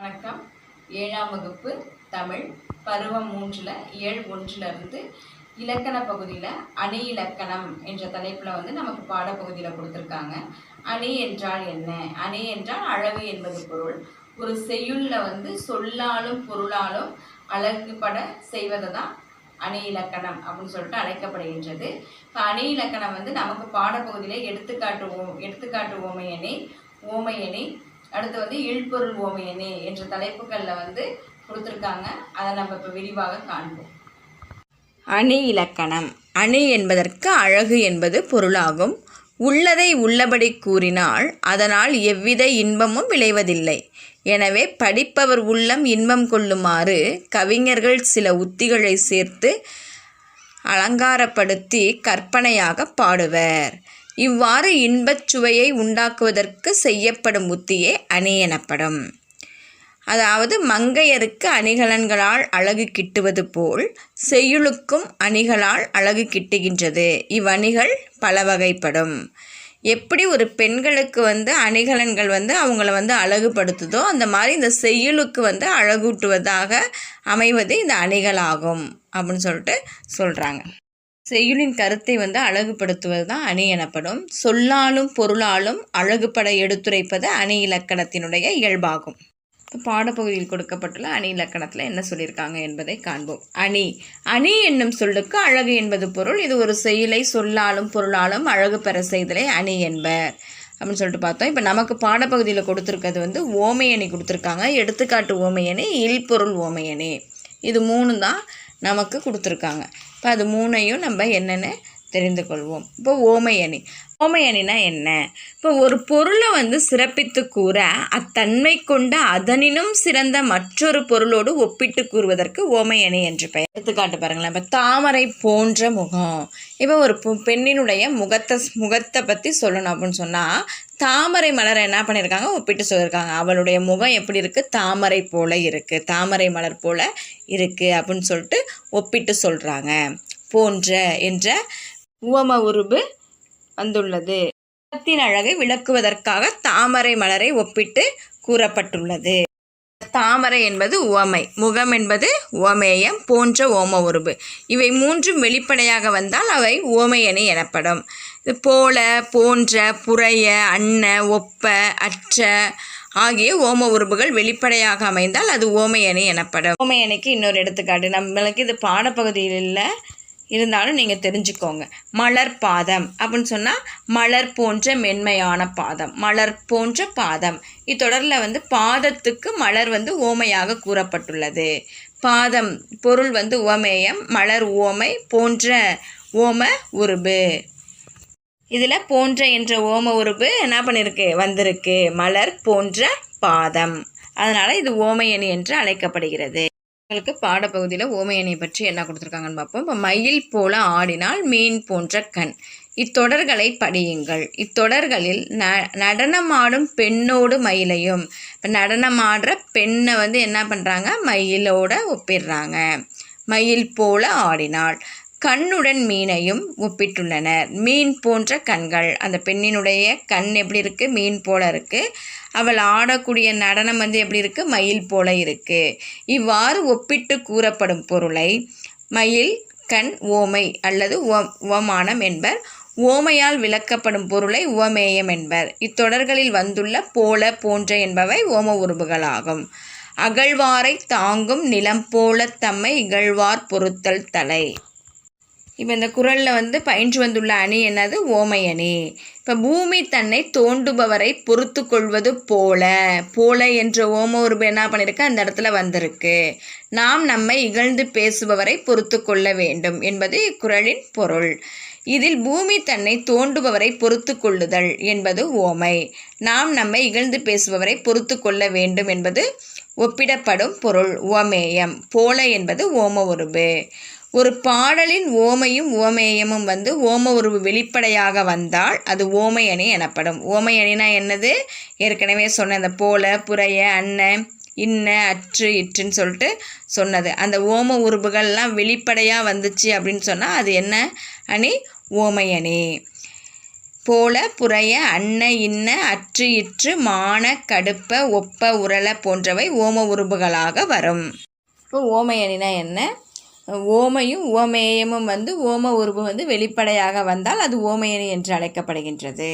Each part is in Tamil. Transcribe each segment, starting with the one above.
வணக்கம். ஏழாம் வகுப்பு தமிழ் பருவம் மூன்றில் ஏழு ஒன்றிலிருந்து இலக்கண பகுதியில் அணி இலக்கணம் என்ற தலைப்பில் வந்து நமக்கு பாடப்பகுதியில் கொடுத்துருக்காங்க. அணி என்றால் என்ன? அணி என்றால் அழகு என்பது பொருள். ஒரு செய்யுளில் வந்து சொல்லாலும் பொருளாலும் அழகுபட செய்வதை தான் அணி இலக்கணம் அப்படின்னு சொல்லிட்டு அழைக்கப்படுகின்றது. இப்போ அணி இலக்கணம் வந்து நமக்கு பாடப்பகுதியில் எடுத்துக்காட்டு ஓ எடுத்துக்காட்டு ஓமையணி ஓமையணி அடுத்து வந்து இழ்பொருள் ஓமையணி என்ற தலைப்புகளில் வந்து கொடுத்துருக்காங்க. அதை நம்ம இப்போ விரிவாக காண்போம். அணி இலக்கணம். அணி என்பதற்கு அழகு என்பது பொருளாகும். உள்ளதை உள்ளபடி கூறினால் அதனால் எவ்வித இன்பமும் விளைவதில்லை. எனவே படிப்பவர் உள்ளம் இன்பம் கொள்ளுமாறு கவிஞர்கள் சில உத்திகளை சேர்த்து அலங்காரப்படுத்தி கற்பனையாக பாடுவர். இவ்வாறு இன்பச் சுவையை உண்டாக்குவதற்கு செய்யப்படும் உத்தியே அணி எனப்படும். அதாவது மங்கையருக்கு அணிகலன்களால் அழகு கிட்டுவது போல் செய்யுளுக்கும் அணிகளால் அழகு கிட்டுகின்றது. இவ்வணிகள் பல வகைப்படும். எப்படி ஒரு பெண்களுக்கு வந்து அணிகலன்கள் வந்து அவங்கள வந்து அழகுபடுத்துதோ அந்த மாதிரி இந்த செய்யுளுக்கு வந்து அழகூட்டுவதாக அமைவது இந்த அணிகளாகும் அப்படின்னு சொல்லிட்டு சொல்கிறாங்க செய்யுளின் கருத்தை வந்து அழகுபடுத்துவது தான் அணி எனப்படும். சொல்லாலும் பொருளாலும் அழகுபட எடுத்துரைப்பது அணி இலக்கணத்தினுடைய இயல்பாகும். இப்போ பாடப்பகுதியில் கொடுக்கப்பட்டுள்ள அணி இலக்கணத்தில் என்ன சொல்லியிருக்காங்க என்பதை காண்போம். அணி. அணி என்னும் சொல்லுக்கு அழகு என்பது பொருள். இது ஒரு செயலை சொல்லாலும் பொருளாலும் அழகு பெற செய்தலை அணி என்பர். அப்படின்னு சொல்லிட்டு பார்த்தோம். இப்போ நமக்கு பாடப்பகுதியில் கொடுத்துருக்கிறது வந்து ஓமையணி கொடுத்துருக்காங்க. எடுத்துக்காட்டு ஓமையணி இல்பொருள் ஓமையணி. இது மூணு தான் நமக்கு கொடுத்துருக்காங்க. இப்போ அது மூணையும் நம்ம என்னென்னு தெரிந்து கொள்வோம். இப்போ ஓமையணி. ஓமையணினா என்ன? இப்போ ஒரு பொருளை வந்து சிறப்பித்து கூற அத்தன்மை கொண்ட அதனினும் சிறந்த மற்றொரு பொருளோடு ஒப்பிட்டு கூறுவதற்கு ஓமையணி என்று பெயர். எடுத்துக்காட்டு பாருங்களேன். இப்போ தாமரை போன்ற முகம். இப்போ ஒரு பெண்ணினுடைய முகத்தை முகத்தை பற்றி சொல்லணும் அப்படின்னு சொன்னால் தாமரை மலரை என்ன பண்ணியிருக்காங்க ஒப்பிட்டு சொல்லியிருக்காங்க அவளுடைய முகம் எப்படி இருக்குது தாமரை போல இருக்குது தாமரை மலர் போல் இருக்குது அப்படின்னு சொல்லிட்டு ஒப்பிட்டு சொல்கிறாங்க போன்ற என்ற உவம உருபு வந்துள்ளது. முகத்தின் அழகை விளக்குவதற்காக தாமரை மலரை ஒப்பிட்டு கூறப்பட்டுள்ளது. தாமரை என்பது உவமை முகம் என்பது உவமேயம் போன்ற ஓம உருபு இவை மூன்றும் வெளிப்படையாக வந்தால் அவை உவமையணி எனப்படும். இது போல போன்ற புறைய அன்ன ஒப்ப அற்ற ஆகிய ஓம உருபுகள் வெளிப்படையாக அமைந்தால் அது ஓமையணி எனப்படும். ஓமையணிக்கு இன்னொரு எடுத்துக்காட்டு. நம்மளுக்கு இது பாடப்பகுதியில் இல்லை. இருந்தாலும் நீங்கள் தெரிஞ்சுக்கோங்க. மலர் பாதம் அப்படின்னு சொன்னால் மலர் போன்ற மென்மையான பாதம் மலர் போன்ற பாதம். இத்தொடரில் வந்து பாதத்துக்கு மலர் வந்து ஓமையாக கூறப்பட்டுள்ளது. பாதம் பொருள் வந்து உவமேயம் மலர் ஓமை போன்ற ஓம உருபு. இதில் போன்ற என்ற ஓம உருபு என்ன பண்ணியிருக்கு வந்திருக்கு. மலர் போன்ற பாதம். அதனால் இது ஓமையணி என்று அழைக்கப்படுகிறது. உங்களுக்கு பாடப்பகுதியில் ஓமையனை பற்றி என்ன கொடுத்துருக்காங்கன்னு பார்ப்போம். இப்போ மயில் போல ஆடினால் மீன் போன்ற கண். இத்தொடர்களை படியுங்கள். இத்தொடர்களில் ந நடனமாடும் பெண்ணோடு மயிலையும். இப்போ நடனமாடுற பெண்ணை வந்து என்ன பண்ணுறாங்க மயிலோட ஒப்பிடுறாங்க. மயில் போல ஆடினாள் கண்ணுடன் மீனையும் ஒப்பிட்டுள்ளனர். மீன் போன்ற கண்கள். அந்த பெண்ணினுடைய கண் எப்படி இருக்குது மீன் போல இருக்குது அவள் ஆடக்கூடிய நடனம் வந்து எப்படி இருக்குது மயில் போல இருக்குது இவ்வாறு ஒப்பிட்டு கூறப்படும் பொருளை மயில் கண் ஓமை அல்லது உவ- உவமானம் என்பர். ஓமையால் விளக்கப்படும் பொருளை உவமேயம் என்பர். இத்தொடர்களில் வந்துள்ள போல போன்ற என்பவை ஓம உருபுகளாகும் அகழ்வாரை தாங்கும் நிலம் போல தம்மை இகழ்வார் பொறுத்தல் தலை. இப்போ இந்த குறளில் வந்து பயின்று வந்துள்ள அணி என்னது? ஓமை அணி. இப்போ பூமி தன்னை தோண்டுபவரை பொறுத்து கொள்வது போல. போல என்ற ஓம உருபு என்ன பண்ணியிருக்கு அந்த இடத்துல வந்திருக்கு. நாம் நம்மை இகழ்ந்து பேசுபவரை பொறுத்து கொள்ள வேண்டும் என்பது இக்குறளின் பொருள். இதில் பூமி தன்னை தோண்டுபவரை பொறுத்து கொள்ளுதல் என்பது ஓமை. நாம் நம்மை இகழ்ந்து பேசுபவரை பொறுத்து கொள்ள வேண்டும் என்பது ஒப்பிடப்படும் பொருள். ஓமேயம். போல என்பது ஓம உருபு. ஒரு பாடலின் ஓமையும் ஓமேயமும் வந்து ஓம உருவு வெளிப்படையாக வந்தால் அது ஓமையணி எனப்படும். ஓமையணினா என்னது? ஏற்கனவே சொன்ன அந்த போல புறைய அன்ன இன்ன அற்று இற்றுன்னு சொல்லிட்டு சொன்னது. அந்த ஓம உருபுகள்லாம் வெளிப்படையாக வந்துச்சு அப்படின்னு சொன்னால் அது என்ன அணி? ஓமையணி போல புறைய அன்ன இன்ன அற்று இற்று மான கடுப்ப ஒப்ப உரள போன்றவை ஓம உருபுகளாக வரும். இப்போ ஓமையணினா என்ன? ஓமையும் ஓமேயமும் வந்து ஓம உருவு வந்து வெளிப்படையாக வந்தால் அது ஓமையணி என்று அழைக்கப்படுகின்றது.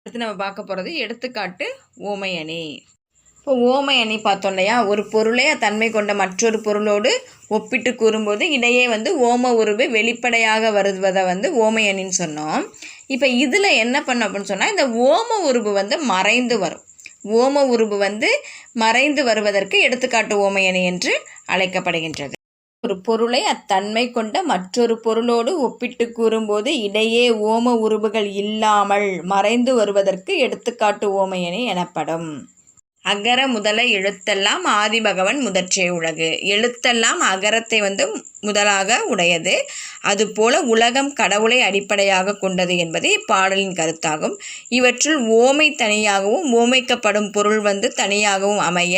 அடுத்து நம்ம பார்க்க போகிறது எடுத்துக்காட்டு ஓமையணி. இப்போ ஓமையணி பார்த்தோம் இல்லையா? ஒரு பொருளை தன்மை கொண்ட மற்றொரு பொருளோடு ஒப்பிட்டு கூறும்போது இடையே வந்து ஓம உருவு வெளிப்படையாக வருவதை வந்து ஓமையணின்னு சொன்னோம். இப்போ இதில் என்ன பண்ண அப்படின்னு சொன்னால் இந்த ஓம உருவு வந்து மறைந்து வரும். ஓம உருவு வந்து மறைந்து வருவதற்கு எடுத்துக்காட்டு ஓமையணி என்று அழைக்கப்படுகின்றது. ஒரு பொருளை அத்தன்மை கொண்ட மற்றொரு பொருளோடு ஒப்பிட்டு கூறும்போது இடையே ஓம உருவுகள் இல்லாமல் மறைந்து வருவதற்கு எடுத்துக்காட்டு ஓமையணி எனப்படும். அகர முதல எழுத்தெல்லாம் ஆதிபகவன் முதற்றே உலகு. எழுத்தெல்லாம் அகரத்தை வந்து முதலாக உடையது. அதுபோல உலகம் கடவுளை அடிப்படையாக கொண்டது என்பது இப்பாடலின் கருத்தாகும். இவற்றில் ஓமை தனியாகவும் ஓமைக்கப்படும் பொருள் வந்து தனியாகவும் அமைய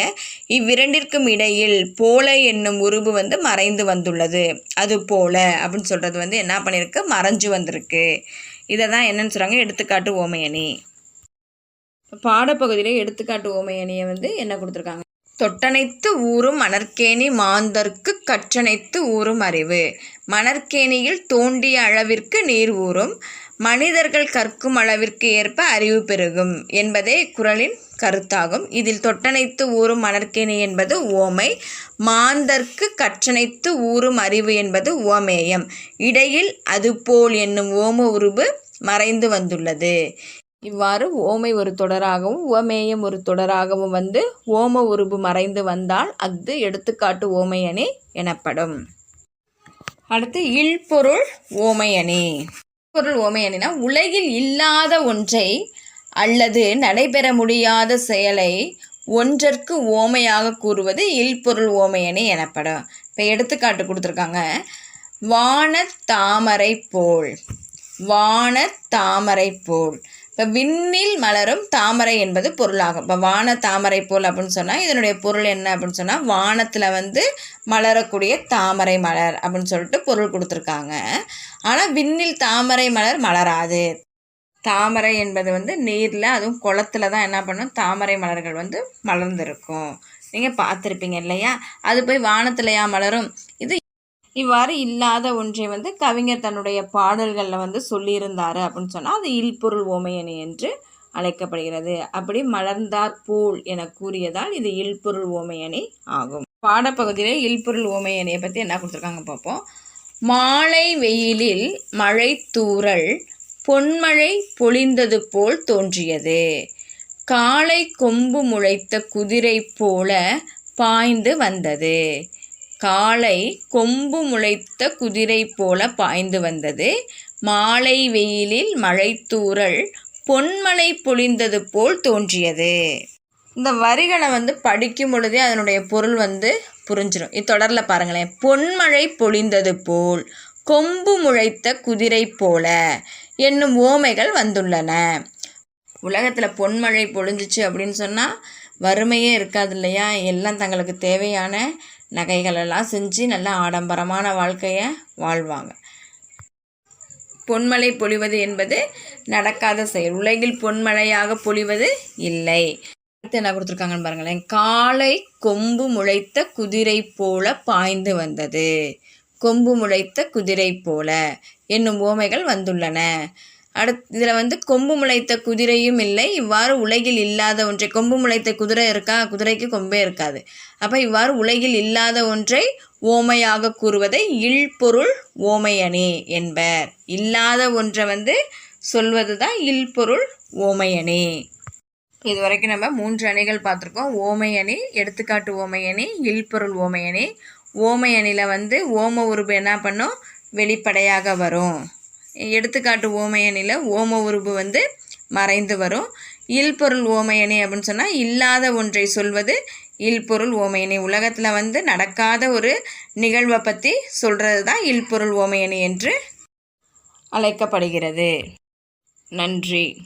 இவ்விரண்டிற்கும் இடையில் போல என்னும் உருவு வந்து மறைந்து வந்துள்ளது. அது போல அப்படின்னு சொல்கிறது வந்து என்ன பண்ணியிருக்கு மறைஞ்சு வந்திருக்கு. இதை தான் என்னன்னு சொல்கிறாங்க எடுத்துக்காட்டு ஓமையணி. பாடப்பகுதியில் எடுத்துக்காட்டு ஓமையணியை வந்து என்ன கொடுத்துருக்காங்க? தொட்டனைத்து ஊறும் மணற்கேணி மாந்தர்க்கு கற்றனைத்து ஊறும் அறிவு. மணற்கேணியில் தோண்டிய அளவிற்கு நீர் ஊறும் மனிதர்கள் கற்கும் அளவிற்கு ஏற்ப அறிவு பெருகும் என்பதே குறளின் கருத்தாகும். இதில் தொட்டனைத்து ஊறும் மணற்கேணி என்பது ஓமை மாந்தர்க்கு கற்றனைத்து ஊறும் அறிவு என்பது ஓமேயம். இடையில் அதுபோல் என்னும் ஓம உருவு மறைந்து வந்துள்ளது. இவ்வாறு ஓமை ஒரு தொடராகவும் உவமேயம் ஒரு தொடராகவும் வந்து ஓம உருபு மறைந்து வந்தால் அஃது எடுத்துக்காட்டு ஓமையணி எனப்படும். அடுத்து இல்பொருள் ஓமையணி பொருள் ஓமையணினா உலகில் இல்லாத ஒன்றை அல்லது நடைபெற முடியாத செயலை ஒன்றற்கு ஓமையாக கூறுவது இல்பொருள் ஓமையணி எனப்படும். இப்போ எடுத்துக்காட்டு கொடுத்துருக்காங்க. வான தாமரை போல் வான தாமரை போல். இப்போ விண்ணில் மலரும் தாமரை என்பது பொருளாகும். இப்போ வான தாமரை போல் அப்படின்னு சொன்னால் இதனுடைய பொருள் என்ன அப்படின்னு சொன்னால் வானத்தில் வந்து மலரக்கூடிய தாமரை மலர் அப்படின்னு சொல்லிட்டு பொருள் கொடுத்துருக்காங்க. ஆனால் விண்ணில் தாமரை மலர் மலராது. தாமரை என்பது வந்து நீரில் அதுவும் குளத்துல தான் என்ன பண்ணும் தாமரை மலர்கள் வந்து மலர்ந்திருக்கும். நீங்கள் பார்த்துருப்பீங்க இல்லையா? அது போய் வானத்திலையா மலரும்? இது இவ்வாறு இல்லாத ஒன்றை வந்து கவிஞர் தன்னுடைய பாடல்களில் வந்து சொல்லியிருந்தார் அப்படின்னு சொன்னால் அது இல்பொருள் ஓமையணி என்று அழைக்கப்படுகிறது. அப்படி மலர்ந்தார் போல் என கூறியதால் இது இல்பொருள் ஓமையணி ஆகும். பாடப்பகுதியில் இல்பொருள் ஓமையணியை பற்றி என்ன கொடுத்துருக்காங்க பார்ப்போம் மாலை வெயிலில் மழை தூறல் பொன்மழை பொழிந்தது போல் தோன்றியது. காலை கொம்பு முளைத்த குதிரை போல பாய்ந்து வந்தது. காலை கொம்பு முளைத்த குதிரை போல பாய்ந்து வந்தது. மாலை வெயிலில் மழைத்தூறல் பொன்மழை பொழிந்தது போல் தோன்றியது. இந்த வரிகளை வந்து படிக்கும் பொழுதே அதனுடைய பொருள் வந்து புரிஞ்சிடும் இத்தொடரில் பாருங்களேன். பொன்மழை பொழிந்தது போல் கொம்பு முளைத்த குதிரை போல என்னும் ஓமைகள் வந்துள்ளன. உலகத்தில் பொன்மழை பொழிஞ்சிச்சு அப்படின்னு சொன்னால் வறுமையே இருக்காது இல்லையா? எல்லாம் தங்களுக்கு தேவையான நகைகளெல்லாம் செஞ்சு நல்லா ஆடம்பரமான வாழ்க்கையை வாழ்வாங்க. பொன்மலை பொழிவது என்பது நடக்காத செயல். உலகில் பொன்மழையாக பொழிவது இல்லை. அடுத்து என்ன கொடுத்துருக்காங்கன்னு பாருங்களேன். காலை கொம்பு முளைத்த குதிரை போல பாய்ந்து வந்தது. கொம்பு முளைத்த குதிரை போல என்னும் ஓமைகள் வந்துள்ளன. அடுத் இதில் வந்து கொம்பு முளைத்த குதிரையும் இல்லை. இவ்வாறு உலகில் இல்லாத ஒன்றை கொம்பு முளைத்த குதிரை இருக்கா? குதிரைக்கு கொம்பே இருக்காது. அப்போ இவ்வாறு உலகில் இல்லாத ஒன்றை ஓமையாக கூறுவதை இல்பொருள் ஓமையணி என்பர். இல்லாத ஒன்றை வந்து சொல்வது தான் இல்பொருள் ஓமையணி இது வரைக்கும் நம்ம மூன்று அணிகள் பார்த்துருக்கோம். ஓமையணி எடுத்துக்காட்டு ஓமையணி இல்பொருள் ஓமையணி ஓமையணியில் வந்து ஓம உருபு என்ன பண்ணும்? வெளிப்படையாக வரும். எடுத்துக்காட்டு ஓமையணியில் ஓம உருவு வந்து மறைந்து வரும். இல்பொருள் ஓமையணி அப்படின்னு சொன்னால் இல்லாத ஒன்றை சொல்வது இல்பொருள் ஓமையணி உலகத்தில் வந்து நடக்காத ஒரு நிகழ்வை பற்றி சொல்கிறது தான் இல்பொருள் ஓமையணி என்று அழைக்கப்படுகிறது. நன்றி.